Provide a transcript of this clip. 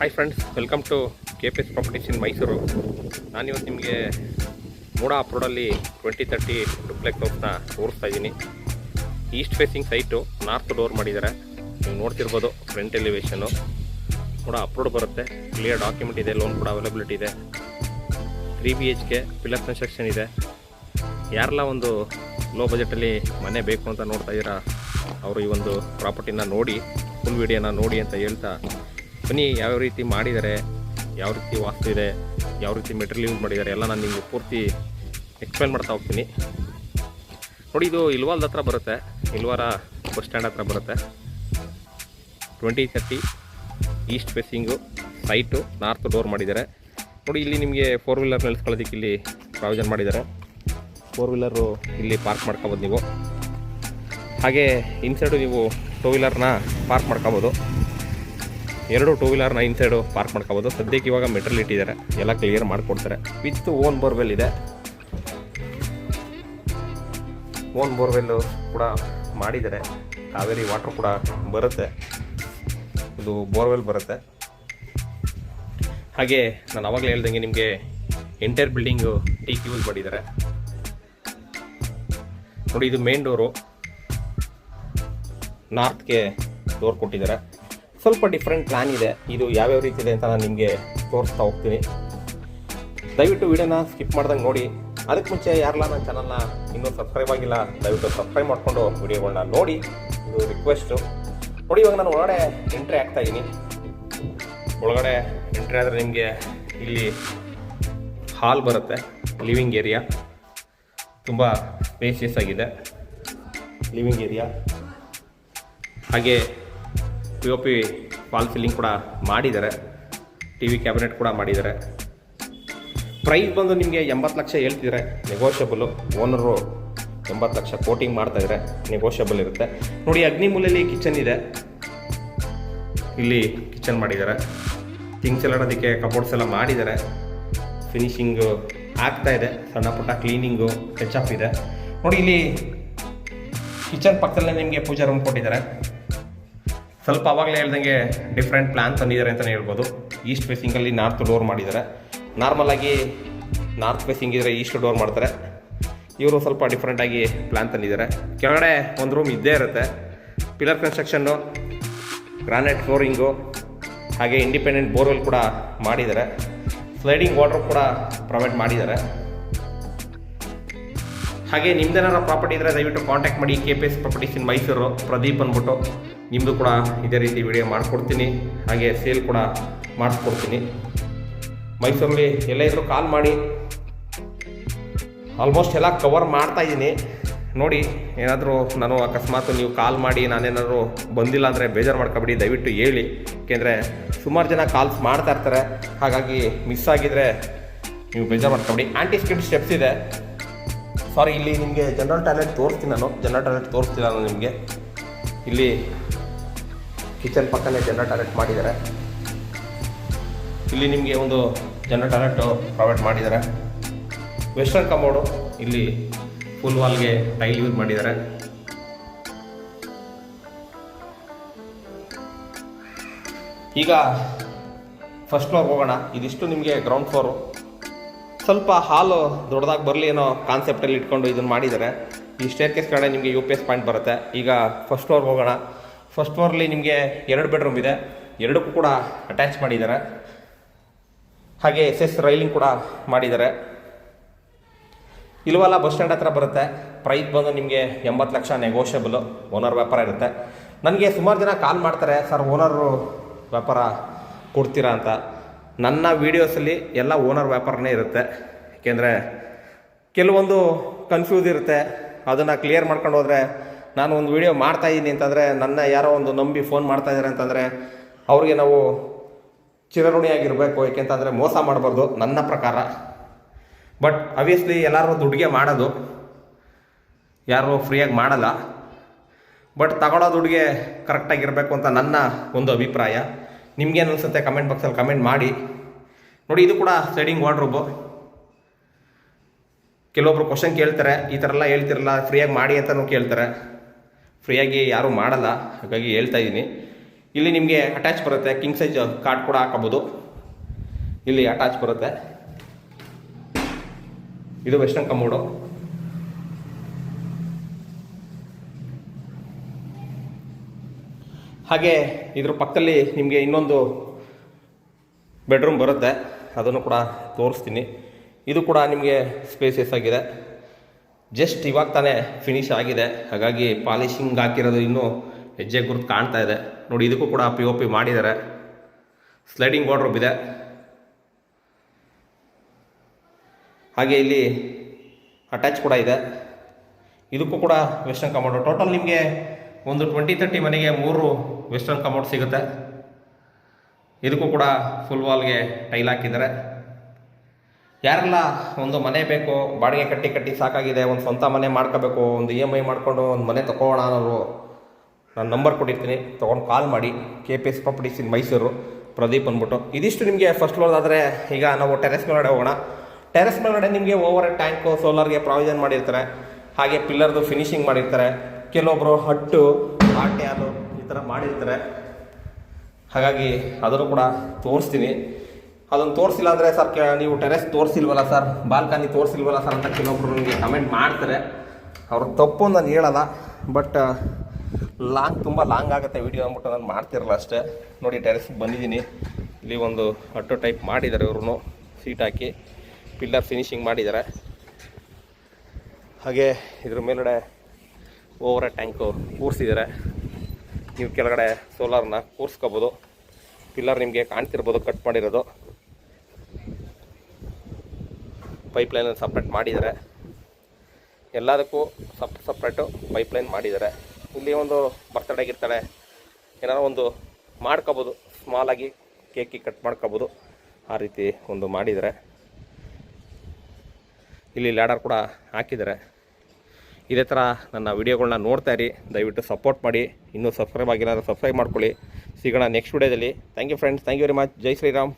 Hi friends welcome to K P S properties in Mysuru ನಾನಿವತ್ತು ನಿಮಗೆ ಮೂಡ ಅಪ್ರೋಡಲ್ಲಿ twenty thirty duplex ಹೌಸ್ನ ತೋರಿಸ್ತಾ ಇದ್ದೀನಿ. East facing site north door ಮಾಡಿದ್ದಾರೆ. ನೀವು ನೋಡ್ತಿರ್ಬೋದು ಫ್ರಂಟ್ ಎಲಿವೇಶನು ಕೂಡ ಅಪ್ರೋಡ್ ಬರುತ್ತೆ. ಕ್ಲಿಯರ್ ಡಾಕ್ಯುಮೆಂಟ್ ಇದೆ ಲೋನ್ ಕೂಡ ಅವೈಲಬಿಲಿಟಿ ಇದೆ. Three B H K pillar construction ಇದೆ. ಯಾರೆಲ್ಲ ಒಂದು ಲೋ ಬಜೆಟಲ್ಲಿ ಮನೆ ಬೇಕು ಅಂತ ನೋಡ್ತಾ ಇದ್ದೀರಾ, ಅವರು ಈ ಒಂದು ಪ್ರಾಪರ್ಟಿನ ನೋಡಿ ಫುಲ್ ವಿಡಿಯೋನ ನೋಡಿ ಅಂತ ಹೇಳ್ತಾ ಬನ್ನಿ ಯಾವ ರೀತಿ ಮಾಡಿದ್ದಾರೆ ಯಾವ ರೀತಿ ವಾಸ್ತು ಇದೆ, ಯಾವ ರೀತಿ ಮೆಟೀರಿಯಲ್ ಯೂಸ್ ಮಾಡಿದ್ದಾರೆ, ಎಲ್ಲ ನಾನು ನಿಮಗೆ ಪೂರ್ತಿ ಎಕ್ಸ್ಪ್ಲೇನ್ ಮಾಡ್ತಾ ಹೋಗ್ತೀನಿ. ನೋಡಿ, ಇದು ಇಲ್ವಾಲ್ದ ಹತ್ರ ಬರುತ್ತೆ, ಇಲ್ವಾರ ಬಸ್ ಸ್ಟ್ಯಾಂಡ್ ಹತ್ರ ಬರುತ್ತೆ. Twenty thirty east facing site north door ಮಾಡಿದ್ದಾರೆ. ನೋಡಿ, ಇಲ್ಲಿ ನಿಮಗೆ ಫೋರ್ ವೀಲರ್ ನಿಲ್ಸ್ಕೊಳ್ಳೋದಕ್ಕೆ ಇಲ್ಲಿ ಪ್ರಾವಿಷನ್ ಮಾಡಿದ್ದಾರೆ. ಫೋರ್ ವೀಲರು ಇಲ್ಲಿ ಪಾರ್ಕ್ ಮಾಡ್ಕೊಬೋದು ನೀವು. ಹಾಗೆ ಇನ್ಸೈಡು ನೀವು ಟೂ ವೀಲರ್ನ ಪಾರ್ಕ್ ಮಾಡ್ಕೊಬೋದು. ಎರಡು ಟೂ ವೀಲರ್ನ ಇನ್ಸೈಡು ಪಾರ್ಕ್ ಮಾಡ್ಕೊಬೋದು. ಸದ್ಯಕ್ಕೆ ಇವಾಗ ಮೆಟ್ರಲ್ ಇಟ್ಟಿದ್ದಾರೆ. ಎಲ್ಲ ಕ್ಲಿಯರ್ ಮಾಡಿಕೊಡ್ತಾರೆ. ವಿತ್ ಓನ್ ಬೋರ್ವೆಲ್ ಇದೆ. ಓನ್ ಬೋರ್ವೆಲ್ಲು ಕೂಡ ಮಾಡಿದ್ದಾರೆ. ಕಾವೇರಿ ವಾಟ್ರ್ ಕೂಡ ಬರುತ್ತೆ. ಇದು ಬೋರ್ವೆಲ್ ಬರುತ್ತೆ. ಹಾಗೆ ನಾನು ಅವಾಗಲೇ ಹೇಳ್ದಂಗೆ ನಿಮಗೆ ಎಂಟೈರ್ ಬಿಲ್ಡಿಂಗು ಟೀಕ್ ಯೂಸ್ ಮಾಡಿದ್ದಾರೆ. ನೋಡಿ, ಇದು ಮೇನ್ ಡೋರು ನಾರ್ತ್ಗೆ ಡೋರ್ ಕೊಟ್ಟಿದ್ದಾರೆ. ಸ್ವಲ್ಪ ಡಿಫ್ರೆಂಟ್ ಪ್ಲ್ಯಾನ್ ಇದೆ. ಇದು ಯಾವ್ಯಾವ ರೀತಿ ಇದೆ ಅಂತ ನಾನು ನಿಮಗೆ ತೋರಿಸ್ತಾ ಹೋಗ್ತೀನಿ. ದಯವಿಟ್ಟು ವಿಡಿಯೋನ ಸ್ಕಿಪ್ ಮಾಡ್ದಂಗೆ ನೋಡಿ. ಅದಕ್ಕೆ ಮುಂಚೆ ಯಾರಲ್ಲ ನನ್ನ ಚಾನಲ್ನ ಇನ್ನೂ ಸಬ್ಸ್ಕ್ರೈಬ್ ಆಗಿಲ್ಲ, ದಯವಿಟ್ಟು ಸಬ್ಸ್ಕ್ರೈಬ್ ಮಾಡಿಕೊಂಡು ವಿಡಿಯೋಗಳನ್ನ ನೋಡಿ. ಇದು ರಿಕ್ವೆಸ್ಟು ನೋಡಿ, ಇವಾಗ ನಾನು ಒಳಗಡೆ ಎಂಟ್ರಿ ಆಗ್ತಾ ಇದ್ದೀನಿ ಒಳಗಡೆ ಎಂಟ್ರಿ ಆದರೆ ನಿಮಗೆ ಇಲ್ಲಿ ಹಾಲ್ ಬರುತ್ತೆ ಲಿವಿಂಗ್ ಏರಿಯಾ ತುಂಬ ಸ್ಪೇಸಿಯಸ್ ಆಗಿದೆ ಲಿವಿಂಗ್ ಏರಿಯಾ ಹಾಗೆ P O P fall ceiling ಕೂಡ ಮಾಡಿದ್ದಾರೆ. ಟಿ ವಿ ಕ್ಯಾಬಿನೆಟ್ ಕೂಡ ಮಾಡಿದ್ದಾರೆ. ಪ್ರೈಸ್ ಬಂದು ನಿಮಗೆ ಎಂಬತ್ತು ಲಕ್ಷ ಹೇಳ್ತಿದ್ದಾರೆ ನೆಗೋಷಿಯಬಲು ಓನರು ಎಂಬತ್ತು ಲಕ್ಷ ಕೋಟಿಂಗ್ ಮಾಡ್ತಾ ಇದ್ದಾರೆ ನೆಗೋಷಿಯಬಲ್ ಇರುತ್ತೆ. ನೋಡಿ, ಅಗ್ನಿ ಮೂಲೆಯಲ್ಲಿ ಕಿಚನ್ ಇದೆ. ಇಲ್ಲಿ ಕಿಚನ್ ಮಾಡಿದ್ದಾರೆ. ಥಿಂಗ್ಸ್ ಎಲ್ಲ ಅದಕ್ಕೆ ಕಬೋರ್ಡ್ಸ್ ಎಲ್ಲ ಮಾಡಿದ್ದಾರೆ. ಫಿನಿಶಿಂಗು ಆಗ್ತಾ ಇದೆ. ಸಣ್ಣ ಪುಟ್ಟ ಕ್ಲೀನಿಂಗು ಅಪ್ ಇದೆ. ನೋಡಿ, ಇಲ್ಲಿ ಕಿಚನ್ ಪಕ್ಕದಲ್ಲೇ ನಿಮಗೆ ಪೂಜಾ ರೂಮ್ ಕೊಟ್ಟಿದ್ದಾರೆ. ಸ್ವಲ್ಪ ಅವಾಗಲೇ ಹೇಳ್ದಂಗೆ ಡಿಫ್ರೆಂಟ್ ಪ್ಲ್ಯಾನ್ ತಂದಿದ್ದಾರೆ ಅಂತಲೇ ಹೇಳ್ಬೋದು. ಈಸ್ಟ್ ಫೇಸಿಂಗಲ್ಲಿ ನಾರ್ತ್ ಡೋರ್ ಮಾಡಿದ್ದಾರೆ. ನಾರ್ಮಲಾಗಿ ನಾರ್ತ್ ಫೇಸಿಂಗ್ ಇದ್ದರೆ ಈಸ್ಟ್ ಡೋರ್ ಮಾಡ್ತಾರೆ. ಇವರು ಸ್ವಲ್ಪ ಡಿಫ್ರೆಂಟಾಗಿ ಪ್ಲ್ಯಾನ್ ತಂದಿದ್ದಾರೆ. ಕೆಳಗಡೆ ಒಂದು ರೂಮ್ ಇದ್ದೇ ಇರುತ್ತೆ. ಪಿಲ್ಲರ್ ಕನ್ಸ್ಟ್ರಕ್ಷನ್ನು ಗ್ರಾನೈಟ್ ಫ್ಲೋರಿಂಗು ಹಾಗೆ ಇಂಡಿಪೆಂಡೆಂಟ್ ಬೋರ್ವೆಲ್ ಕೂಡ ಮಾಡಿದ್ದಾರೆ. ಸ್ಲೈಡಿಂಗ್ ವಾಟರ್ ಕೂಡ ಪ್ರೊವೈಡ್ ಮಾಡಿದ್ದಾರೆ. ಹಾಗೆ ನಿಮ್ದೇನಾರ ಪ್ರಾಪರ್ಟಿ ಇದ್ದರೆ ದಯವಿಟ್ಟು ಕಾಂಟ್ಯಾಕ್ಟ್ ಮಾಡಿ K P S properties in Mysuru Pradeep ಅಂದ್ಬಿಟ್ಟು. ನಿಮ್ಮದು ಕೂಡ ಇದೇ ರೀತಿ ವಿಡಿಯೋ ಮಾಡಿಕೊಡ್ತೀನಿ. ಹಾಗೆ ಸೇಲ್ ಕೂಡ ಮಾಡಿಸ್ಕೊಡ್ತೀನಿ ಮೈಸೂರಲ್ಲಿ ಎಲ್ಲ ಇದ್ರು ಕಾಲ್ ಮಾಡಿ. ಆಲ್ಮೋಸ್ಟ್ ಎಲ್ಲ ಕವರ್ ಮಾಡ್ತಾ ಇದ್ದೀನಿ. ನೋಡಿ, ಏನಾದರೂ ನಾನು ಅಕಸ್ಮಾತ್ ನೀವು ಕಾಲ್ ಮಾಡಿ, ನಾನೇನಾದರೂ ಬಂದಿಲ್ಲ ಅಂದರೆ ಬೇಜಾರು ಮಾಡ್ಕೊಬಿಡಿ, ದಯವಿಟ್ಟು ಹೇಳಿ. ಏಕೆಂದರೆ ಸುಮಾರು ಜನ ಕಾಲ್ಸ್ ಮಾಡ್ತಾ ಇರ್ತಾರೆ. ಹಾಗಾಗಿ ಮಿಸ್ ಆಗಿದರೆ ನೀವು ಬೇಜಾರು ಮಾಡ್ಕೊಬಿಡಿ. ಆ್ಯಂಟಿ ಸ್ಕಿಡ್ ಸ್ಟೆಪ್ಸ್ ಇದೆ. ಸಾರಿ ಇಲ್ಲಿ ನಿಮಗೆ ಜನರಲ್ ಟಾಯ್ಲೆಟ್ ತೋರಿಸ್ತೀನಿ ನಾನು. ಜನರಲ್ ಟಾಯ್ಲೆಟ್ ತೋರಿಸ್ತೀನಿ ನಾನು ನಿಮಗೆ. ಇಲ್ಲಿ ಕಿಚನ್ ಪಕ್ಕನೇ ಜನರಲ್ ಟಾಯ್ಲೆಟ್ ಮಾಡಿದ್ದಾರೆ. ಇಲ್ಲಿ ನಿಮಗೆ ಒಂದು ಜನರಲ್ ಟಾಯ್ಲೆಟ್ ಪ್ರೊವೈಡ್ ಮಾಡಿದ್ದಾರೆ. ವೆಸ್ಟರ್ನ್ ಕಮೋಡು ಇಲ್ಲಿ ಫುಲ್ ವಾಲ್ಗೆ ಟೈಲ್ ಯೂಸ್ ಮಾಡಿದ್ದಾರೆ. ಈಗ ಫಸ್ಟ್ ಫ್ಲೋರ್ ಹೋಗೋಣ. ಇದಿಷ್ಟು ನಿಮಗೆ ಗ್ರೌಂಡ್ ಫ್ಲೋರು ಸ್ವಲ್ಪ ಹಾಲು ದೊಡ್ಡದಾಗಿ ಬರಲಿ ಏನೋ ಕಾನ್ಸೆಪ್ಟಲ್ಲಿ ಇಟ್ಕೊಂಡು ಇದನ್ನು ಮಾಡಿದ್ದಾರೆ ಈ ಸ್ಟೇರ್ ಕೇಸ್ ಕಡೆ ನಿಮಗೆ ಯು ಪಿ ಎಸ್ ಪಾಯಿಂಟ್ ಬರುತ್ತೆ. ಈಗ ಫಸ್ಟ್ ಫ್ಲೋರ್ ಹೋಗೋಣ. ಫಸ್ಟ್ ಫ್ಲೋರ್ಲಿ ನಿಮಗೆ ಎರಡು ಬೆಡ್ರೂಮ್ ಇದೆ. ಎರಡಕ್ಕೂ ಕೂಡ ಅಟ್ಯಾಚ್ ಮಾಡಿದ್ದಾರೆ ಹಾಗೆ ಎಸ್ ಎಸ್ ರೈಲಿಂಗ್ ಕೂಡ ಮಾಡಿದ್ದಾರೆ ಇಲ್ವಲ್ಲ ಬಸ್ ಸ್ಟ್ಯಾಂಡ್ ಹತ್ರ ಬರುತ್ತೆ. ಪ್ರೈಸ್ ಬಂದು ನಿಮಗೆ ಎಂಬತ್ತು ಲಕ್ಷ ನೆಗೋಷಿಯಬಲು ಓನರ್ ವ್ಯಾಪಾರ ಇರುತ್ತೆ. ನನಗೆ ಸುಮಾರು ಜನ ಕಾಲ್ ಮಾಡ್ತಾರೆ, ಸರ್ ಓನರು ವ್ಯಾಪಾರ ಕೊಡ್ತೀರಾ? ಅಂತ. ನನ್ನ ವೀಡಿಯೋಸಲ್ಲಿ ಎಲ್ಲ ಓನರ್ ವ್ಯಾಪಾರನೇ ಇರುತ್ತೆ. ಏಕೆಂದರೆ ಕೆಲವೊಂದು ಕನ್ಫ್ಯೂಸ್ ಇರುತ್ತೆ. ಅದನ್ನು ಕ್ಲಿಯರ್ ಮಾಡ್ಕೊಂಡು ಹೋದರೆ ನಾನು ಒಂದು ವೀಡಿಯೋ ಮಾಡ್ತಾ ಇದ್ದೀನಿ ಅಂತಂದರೆ ನನ್ನ ಯಾರೋ ಒಂದು ನಂಬಿ ಫೋನ್ ಮಾಡ್ತಾ ಇದ್ದಾರೆ ಅಂತಂದರೆ ಅವ್ರಿಗೆ ನಾವು ಚಿರಋಣಿಯಾಗಿರಬೇಕು. ಏಕೆಂತಂದರೆ ಮೋಸ ಮಾಡಬಾರ್ದು ನನ್ನ ಪ್ರಕಾರ. ಬಟ್ ಅಬ್ವಿಯಸ್ಲಿ ಎಲ್ಲರೂ ದುಡ್ಡಿಗೆ ಮಾಡೋದು. ಯಾರು ಫ್ರೀಯಾಗಿ ಮಾಡಲ್ಲ. ಬಟ್ ತಗೊಳ್ಳೋ ದುಡ್ಡಿಗೆ ಕರೆಕ್ಟಾಗಿರಬೇಕು ಅಂತ ನನ್ನ ಒಂದು ಅಭಿಪ್ರಾಯ. ನಿಮ್ಗೇನು ಅನಿಸುತ್ತೆ? ಕಮೆಂಟ್ ಬಾಕ್ಸಲ್ಲಿ ಕಮೆಂಟ್ ಮಾಡಿ. ನೋಡಿ, ಇದು ಕೂಡ ಸೈಡಿಂಗ್ ವಾರ್ಡ್ರೋಬು ಕೆಲವೊಬ್ರು ಕ್ವಶನ್ ಕೇಳ್ತಾರೆ, ಈ ಥರ ಎಲ್ಲ ಹೇಳ್ತಿರಲ್ಲ ಫ್ರೀಯಾಗಿ ಮಾಡಿ ಅಂತಲೂ ಕೇಳ್ತಾರೆ. ಫ್ರೀಯಾಗಿ ಯಾರೂ ಮಾಡಲ್ಲ, ಹಾಗಾಗಿ ಹೇಳ್ತಾ ಇದ್ದೀನಿ. ಇಲ್ಲಿ ನಿಮಗೆ ಅಟ್ಯಾಚ್ ಬರುತ್ತೆ ಕಿಂಗ್ ಸೈಜ್ ಕಾರ್ಡ್ ಕೂಡ ಹಾಕೋಬೋದು. ಇಲ್ಲಿ ಅಟ್ಯಾಚ್ ಬರುತ್ತೆ. ಇದು ವೆಸ್ಟರ್ನ್ ಕಮೋಡು ಹಾಗೆ ಇದ್ರ ಪಕ್ಕದಲ್ಲಿ ನಿಮಗೆ ಇನ್ನೊಂದು ಬೆಡ್ರೂಮ್ ಬರುತ್ತೆ, ಅದನ್ನು ಕೂಡ ತೋರಿಸ್ತೀನಿ. ಇದು ಕೂಡ ನಿಮಗೆ ಸ್ಪೇಸಿಯಸ್ ಆಗಿದೆ. ಜಸ್ಟ್ ಇವಾಗ ತಾನೇ ಫಿನಿಶ್ ಆಗಿದೆ. ಹಾಗಾಗಿ ಪಾಲಿಶಿಂಗ್ ಹಾಕಿರೋದು ಇನ್ನೂ ಹೆಜ್ಜೆ ಗುರುತು ಕಾಣ್ತಾ ಇದೆ. ನೋಡಿ, ಇದಕ್ಕೂ ಕೂಡ ಪಿ ಒ ಪಿ ಮಾಡಿದ್ದಾರೆ. ಸ್ಲೈಡಿಂಗ್ ವಾರ್ಡ್ರೋಬ್ ಇದೆ. ಹಾಗೆ ಇಲ್ಲಿ ಅಟ್ಯಾಚ್ ಕೂಡ ಇದೆ. ಇದಕ್ಕೂ ಕೂಡ ವೆಸ್ಟರ್ನ್ ಕಾಮೌಂಡು ಟೋಟಲ್ ನಿಮಗೆ ಒಂದು ಟ್ವೆಂಟಿ ತರ್ಟಿ ಮನೆಗೆ ಮೂರು ವೆಸ್ಟರ್ನ್ ಕಮೋಡ್ ಸಿಗುತ್ತೆ. ಇದಕ್ಕೂ ಕೂಡ ಫುಲ್ ವಾಲ್ಗೆ ಟೈಲ್ ಹಾಕಿದ್ದಾರೆ. ಯಾರೆಲ್ಲ ಒಂದು ಮನೆ ಬೇಕು, ಬಾಡಿಗೆ ಕಟ್ಟಿ ಕಟ್ಟಿ ಸಾಕಾಗಿದೆ, ಒಂದು ಸ್ವಂತ ಮನೆ ಮಾಡ್ಕೋಬೇಕು, ಒಂದು ಇ ಎಂ ಐ ಮಾಡಿಕೊಂಡು ಒಂದು ಮನೆ ತೊಗೊಳ್ಳೋಣ ಅನ್ನೋರು, ನಾನು ನಂಬರ್ ಕೊಟ್ಟಿರ್ತೀನಿ. ತೊಗೊಂಡು ಕಾಲ್ ಮಾಡಿ. K P S properties in Mysuru Pradeep ಅಂದ್ಬಿಟ್ಟು. ಇದಿಷ್ಟು ನಿಮಗೆ ಫಸ್ಟ್ ಫ್ಲೋರ್ ಆದರೆ, ಈಗ ನಾವು ಟೆರೆಸ್ ಮೇಲ್ಗಡೆ ಹೋಗೋಣ. ಟೆರೆಸ್ ಮೇಲ್ಗಡೆ ನಿಮಗೆ ಓವರ್ ಟ್ಯಾಂಕು ಸೋಲಾರ್ಗೆ ಪ್ರಾವಿಷನ್ ಮಾಡಿರ್ತಾರೆ. ಹಾಗೆ ಪಿಲ್ಲರ್ದು ಫಿನಿಶಿಂಗ್ ಮಾಡಿರ್ತಾರೆ. ಕೆಲವೊಬ್ಬರು ಹಟ್ಟು ಆಟೆ ಅದು ಈ ಥರ ಮಾಡಿರ್ತಾರೆ. ಹಾಗಾಗಿ ಅದನ್ನು ಕೂಡ ತೋರಿಸ್ತೀನಿ. ಅದನ್ನು ತೋರಿಸಿಲ್ಲ ಅಂದರೆ ಸರ್ ನೀವು ಟೆರೆಸ್ ತೋರಿಸಿಲ್ವಲ್ಲ ಸರ್ ಬಾಲ್ಕನಿ ತೋರಿಸಿಲ್ವಲ್ಲ ಸರ್ ಅಂತ ಕೆಲವೊಬ್ರು ನನಗೆ ಕಮೆಂಟ್ ಮಾಡ್ತಾರೆ. ಅವ್ರ ತಪ್ಪು ನಾನು ಹೇಳಲ್ಲ ಬಟ್ ಲಾಂಗ್ ತುಂಬ ಲಾಂಗ್ ಆಗುತ್ತೆ ವಿಡಿಯೋ ಅಂದ್ಬಿಟ್ಟು ನಾನು ಮಾಡ್ತಿರಲ್ಲ ಅಷ್ಟೇ. ನೋಡಿ ಟೆರೆಸ್ಗೆ ಬಂದಿದ್ದೀನಿ. ಇಲ್ಲಿ ಒಂದು ಅಟ್ಟು ಟೈಪ್ ಮಾಡಿದ್ದಾರೆ ಇವ್ರು ಸೀಟ್ ಹಾಕಿ ಪಿಲ್ಲರ್ ಫಿನಿಶಿಂಗ್ ಮಾಡಿದ್ದಾರೆ. ಹಾಗೆ ಇದ್ರ ಮೇಲ್ಗಡೆ ಓವರ ಟ್ಯಾಂಕು ಕೂರಿಸಿದ್ದಾರೆ. ನೀವು ಕೆಳಗಡೆ ಸೋಲಾರ್ನ ಕೂರಿಸ್ಕೋಬೋದು. ಪಿಲ್ಲರ್ ನಿಮಗೆ ಕಾಣ್ತಿರ್ಬೋದು ಕಟ್ ಮಾಡಿರೋದು. ಪೈಪ್ಲೈನ್ ಸಪ್ರೇಟ್ ಮಾಡಿದ್ದಾರೆ. ಎಲ್ಲದಕ್ಕೂ ಸಪ್ ಸಪ್ರೇಟು ಪೈಪ್ಲೈನ್ ಮಾಡಿದ್ದಾರೆ. ಇಲ್ಲಿ ಒಂದು ಬರ್ತಡೇ ಇರ್ತಾಳೆ ಏನಾರ ಒಂದು ಮಾಡ್ಕೋಬೋದು. ಸ್ಮಾಲಾಗಿ ಕೇಕಿ ಕಟ್ ಮಾಡ್ಕೋಬೋದು. ಆ ರೀತಿ ಒಂದು ಮಾಡಿದ್ದಾರೆ. ಇಲ್ಲಿ ಲ್ಯಾಡರ್ ಕೂಡ ಹಾಕಿದ್ದಾರೆ. ಇದೇ ಥರ ನನ್ನ ವೀಡಿಯೋಗಳನ್ನ ನೋಡ್ತಾ ಇರಿ. ದಯವಿಟ್ಟು ಸಪೋರ್ಟ್ ಮಾಡಿ. ಇನ್ನೂ ಸಬ್ಸ್ಕ್ರೈಬ್ ಆಗಿಲ್ಲ ಸಬ್ಸ್ಕ್ರೈಬ್ ಮಾಡ್ಕೊಳ್ಳಿ. ಸಿಗೋಣ ನೆಕ್ಸ್ಟ್ ವೀಡಿಯೋದಲ್ಲಿ thank you friends thank you very much Jai Shriram.